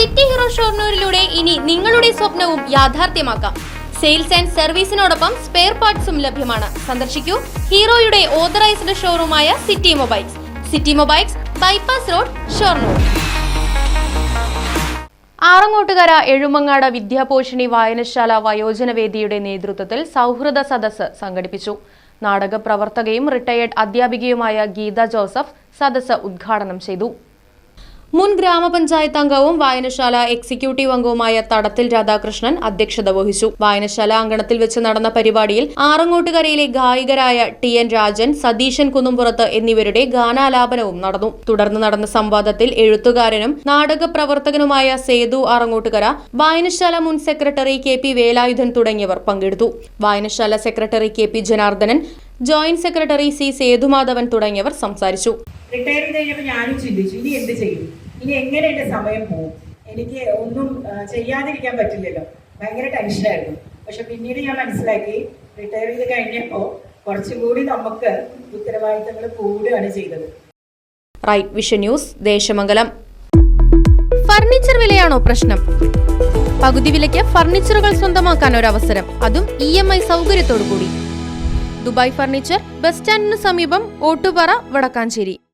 City hero ഷോർണൂരിലൂടെ ഇനി നിങ്ങളുടെ സ്വപ്നവും യാഥാർത്ഥ്യമാക്കാം. സെയിൽസ് ആൻഡ് സർവീസിനോടൊപ്പം സ്പെയർ പാർട്സും ലഭ്യമാണ്. സന്ദർശിക്കൂ ഹീറോയുടെ authorised ഷോറൂമായ City Mobiles. City Mobiles bypass road Shoranur. Arangottukara Ezhumangad Vidyaposhini വായനശാല വയോജനവേദിയുടെ നേതൃത്വത്തിൽ സൗഹൃദ സദസ്സ് സംഘടിപ്പിച്ചു. നാടക പ്രവർത്തകയും റിട്ടയേർഡ് അധ്യാപികയുമായ ഗീത ജോസഫ് സദസ്സ് ഉദ്ഘാടനം ചെയ്തു. മുൻ ഗ്രാമപഞ്ചായത്ത് അംഗവും വായനശാല എക്സിക്യൂട്ടീവ് അംഗവുമായ തടത്തിൽ രാധാകൃഷ്ണൻ അധ്യക്ഷത വഹിച്ചു. വായനശാല അങ്കണത്തിൽ വെച്ച് നടന്ന പരിപാടിയിൽ ആറങ്ങോട്ടുകരയിലെ ഗായകരായ ടി എൻ രാജൻ സതീശൻ കുന്നുംപുറത്ത് എന്നിവരുടെ ഗാനാലാപനവും നടന്നു. തുടർന്ന് നടന്ന സംവാദത്തിൽ എഴുത്തുകാരനും നാടക പ്രവർത്തകനുമായ സേതു ആറങ്ങോട്ടുകര വായനശാല മുൻ സെക്രട്ടറി കെ പി വേലായുധൻ തുടങ്ങിയവർ പങ്കെടുത്തു. വായനശാല secretary K P Janardhanan joint secretary C Sethumadhavan തുടങ്ങിയവർ സംസാരിച്ചു. റിട്ടയർ ചെയ്ത് കഴിഞ്ഞപ്പോൾ ഞാനും ചിന്തിച്ചു ഇനി എന്ത് ചെയ്യും? ഇനി എങ്ങനെ എന്റെ സമയം പോകും? എനിക്ക് ഒന്നും ചെയ്യാതിരിക്കാൻ പറ്റില്ലല്ലോ. ഭയങ്കര ടെൻഷനായിരുന്നു പക്ഷെ പിന്നീട് ഞാൻ മനസ്സിലാക്കി റിട്ടയർ ചെയ്ത് കഴിഞ്ഞപ്പോൾ കുറച്ചുകൂടി നമുക്ക് ഉത്തരവാദിത്തങ്ങൾ കൂടുകയാണ് ചെയ്തത്. Right vision news Desamangalam. Furniture വിലയാണോ പ്രശ്നം? പകുതി വിലയ്ക്ക് ഫർണിച്ചറുകൾ സ്വന്തമാക്കാൻ ഒരു അവസരം അതും ഇ എം ഐ സൗകര്യത്തോടു കൂടി ദുബായ് ഫർണിച്ചർ ബസ് സ്റ്റാൻഡിന് സമീപം ഓട്ടുപാറ വടക്കാഞ്ചേരി.